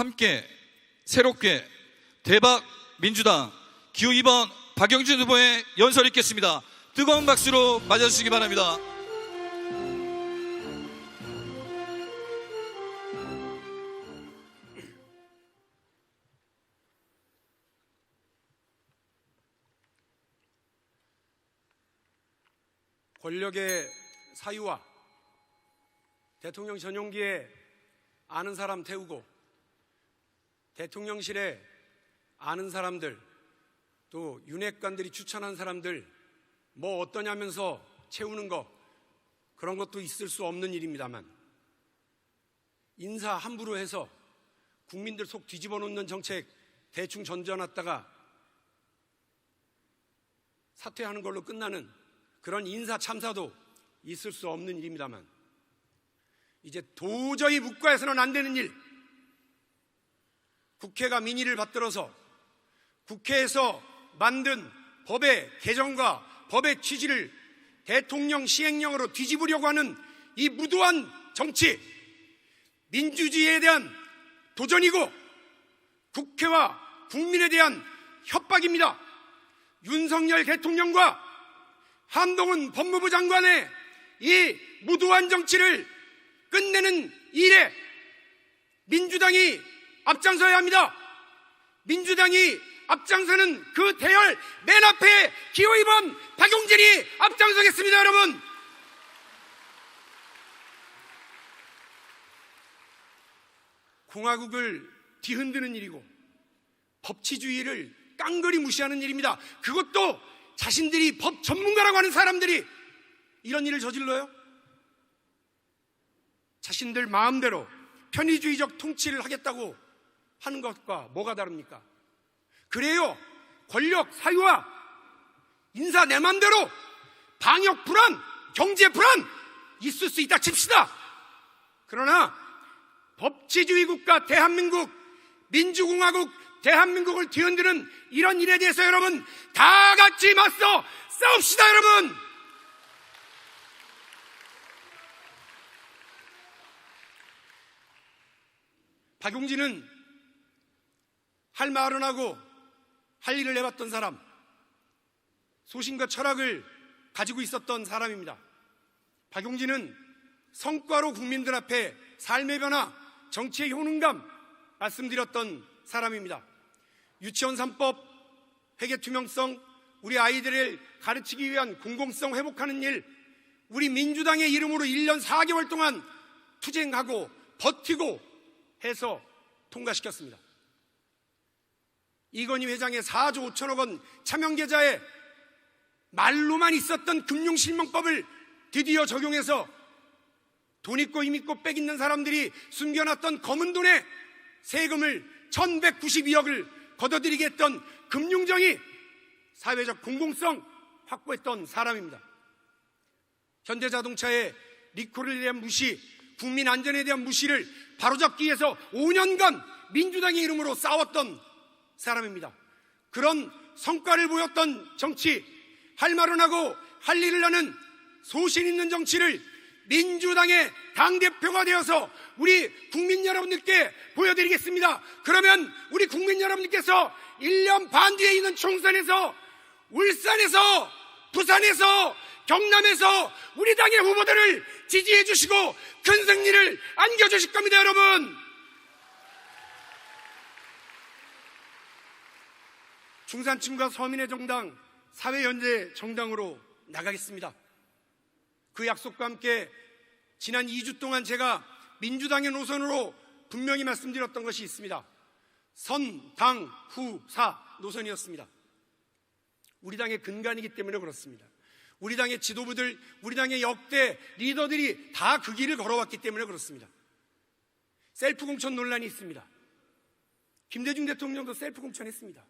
함께 새롭게 대박 민주당 기호 2번 박영진 후보의 연설 있겠습니다. 뜨거운 박수로 맞아주시기 바랍니다. 권력의 사유와 대통령 전용기에 아는 사람 태우고 대통령실에 아는 사람들 또 윤핵관들이 추천한 사람들 뭐 어떠냐면서 채우는 거 그런 것도 있을 수 없는 일입니다만 인사 함부로 해서 국민들 속 뒤집어 놓는 정책 대충 던져놨다가 사퇴하는 걸로 끝나는 그런 인사 참사도 있을 수 없는 일입니다만 이제 도저히 묵과해서는 안 되는 일 국회가 민의를 받들어서 국회에서 만든 법의 개정과 법의 취지를 대통령 시행령으로 뒤집으려고 하는 이 무도한 정치 민주주의에 대한 도전이고 국회와 국민에 대한 협박입니다. 윤석열 대통령과 한동훈 법무부 장관의 이 무도한 정치를 끝내는 일에 민주당이 앞장서야 합니다. 민주당이 앞장서는 그 대열 맨 앞에 기호 2번 박용진이 앞장서겠습니다, 여러분. 공화국을 뒤흔드는 일이고 법치주의를 깡그리 무시하는 일입니다. 그것도 자신들이 법 전문가라고 하는 사람들이 이런 일을 저질러요? 자신들 마음대로 편의주의적 통치를 하겠다고 하는 것과 뭐가 다릅니까? 그래요. 권력 사유와 인사 내 맘대로 방역 불안, 경제 불안 있을 수 있다 칩시다. 그러나 법치주의 국가 대한민국 민주공화국 대한민국을 뒤흔드는 이런 일에 대해서 여러분 다 같이 맞서 싸웁시다 여러분 박용진은 할 말은 하고 할 일을 해봤던 사람 소신과 철학을 가지고 있었던 사람입니다 박용진은 성과로 국민들 앞에 삶의 변화 정치의 효능감 말씀드렸던 사람입니다. 유치원 3법, 회계 투명성, 우리 아이들을 가르치기 위한 공공성 회복하는 일, 우리 민주당의 이름으로 1년 4개월 동안 투쟁하고 버티고 해서 통과시켰습니다. 이건희 회장의 4조 5천억 원 차명 계좌에 말로만 있었던 금융실명법을 드디어 적용해서 돈 있고 힘 있고 빽 있는 사람들이 숨겨놨던 검은 돈에 세금을 1192억을 걷어들이게 했던 금융정이 사회적 공공성 확보했던 사람입니다. 현대자동차의 리콜에 대한 무시, 국민 안전에 대한 무시를 바로잡기 위해서 5년간 민주당의 이름으로 싸웠던 사람입니다. 그런 성과를 보였던 정치, 할 말은 하고 할 일을 하는 소신 있는 정치를 민주당의 당대표가 되어서 우리 국민 여러분들께 보여드리겠습니다. 그러면 우리 국민 여러분들께서 1년 반 뒤에 있는 총선에서 울산에서 부산에서 경남에서 우리 당의 후보들을 지지해 주시고 큰 승리를 안겨주실 겁니다, 여러분. 중산층과 서민의 정당, 사회연대 정당으로 나가겠습니다. 그 약속과 함께 지난 2주 동안 제가 민주당의 노선으로 분명히 말씀드렸던 것이 있습니다. 선, 당, 후, 사 노선이었습니다. 우리 당의 근간이기 때문에 그렇습니다. 우리 당의 지도부들, 우리 당의 역대 리더들이 다 그 길을 걸어왔기 때문에 그렇습니다. 셀프 공천 논란이 있습니다. 김대중 대통령도 셀프 공천했습니다.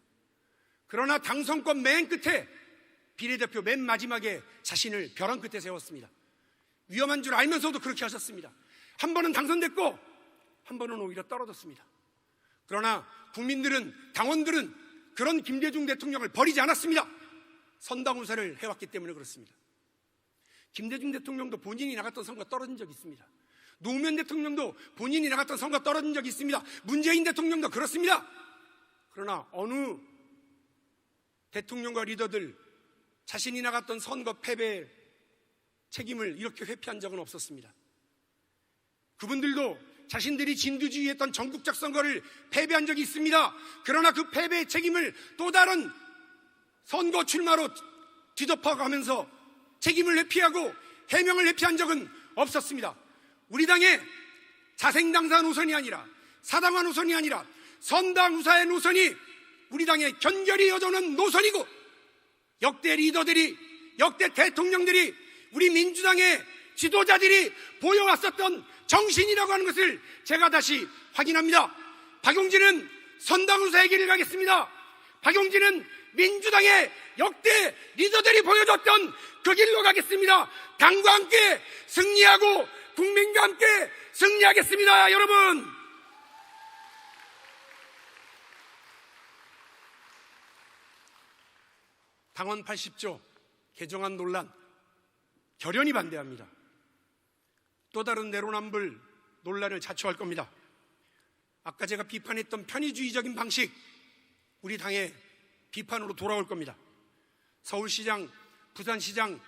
그러나 당선권 맨 끝에 비례대표 맨 마지막에 자신을 벼랑 끝에 세웠습니다. 위험한 줄 알면서도 그렇게 하셨습니다. 한 번은 당선됐고 한 번은 오히려 떨어졌습니다. 그러나 국민들은 당원들은 그런 김대중 대통령을 버리지 않았습니다. 선당우사를 해왔기 때문에 그렇습니다. 김대중 대통령도 본인이 나갔던 선거 떨어진 적이 있습니다. 노무현 대통령도 본인이 나갔던 선거 떨어진 적이 있습니다. 문재인 대통령도 그렇습니다. 그러나 어느 대통령과 리더들 자신이 나갔던 선거 패배 책임을 이렇게 회피한 적은 없었습니다. 그분들도 자신들이 진두지휘했던 전국적 선거를 패배한 적이 있습니다. 그러나 그 패배의 책임을 또 다른 선거 출마로 뒤덮어가면서 책임을 회피하고 해명을 회피한 적은 없었습니다. 우리 당의 자생당사 노선이 아니라 사당화 노선이 아니라 선당우사의 노선이 우리 당의 견결이 이어져오는 노선이고 역대 리더들이 역대 대통령들이 우리 민주당의 지도자들이 보여왔었던 정신이라고 하는 것을 제가 다시 확인합니다. 박용진은 선당우사의 길을 가겠습니다. 박용진은 민주당의 역대 리더들이 보여줬던 그 길로 가겠습니다. 당과 함께 승리하고 국민과 함께 승리하겠습니다. 여러분. 당원 80조 개정안 논란 결연히 반대합니다. 또 다른 내로남불 논란을 자초할 겁니다. 아까 제가 비판했던 편의주의적인 방식 우리 당의 비판으로 돌아올 겁니다. 서울시장, 부산시장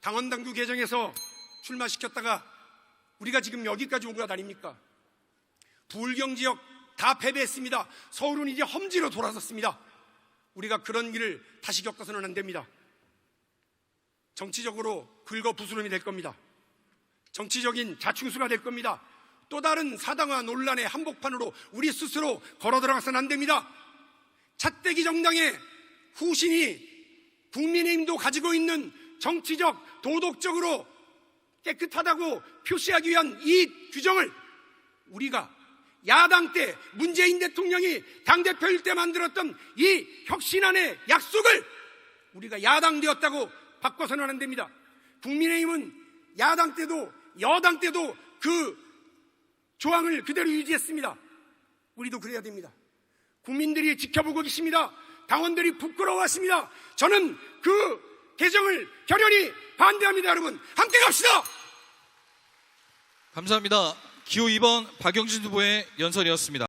당원당규 개정에서 출마시켰다가 우리가 지금 여기까지 온 것 아닙니까? 부울경 지역 다 패배했습니다. 서울은 이제 험지로 돌아섰습니다. 우리가 그런 일을 다시 겪어서는 안 됩니다. 정치적으로 긁어 부스럼이 될 겁니다. 정치적인 자충수가 될 겁니다. 또 다른 사당화 논란의 한복판으로 우리 스스로 걸어 들어가서는 안 됩니다. 찻대기 정당의 후신이 국민의힘도 가지고 있는 정치적, 도덕적으로 깨끗하다고 표시하기 위한 이 규정을 우리가 야당 때 문재인 대통령이 당대표일 때 만들었던 이 혁신안의 약속을 우리가 야당 되었다고 바꿔서는 안 됩니다. 국민의힘은 야당 때도 여당 때도 그 조항을 그대로 유지했습니다. 우리도 그래야 됩니다. 국민들이 지켜보고 계십니다. 당원들이 부끄러워하십니다. 저는 그 개정을 결연히 반대합니다, 여러분. 함께 갑시다! 감사합니다. 기호 2번 박영진 후보의 연설이었습니다.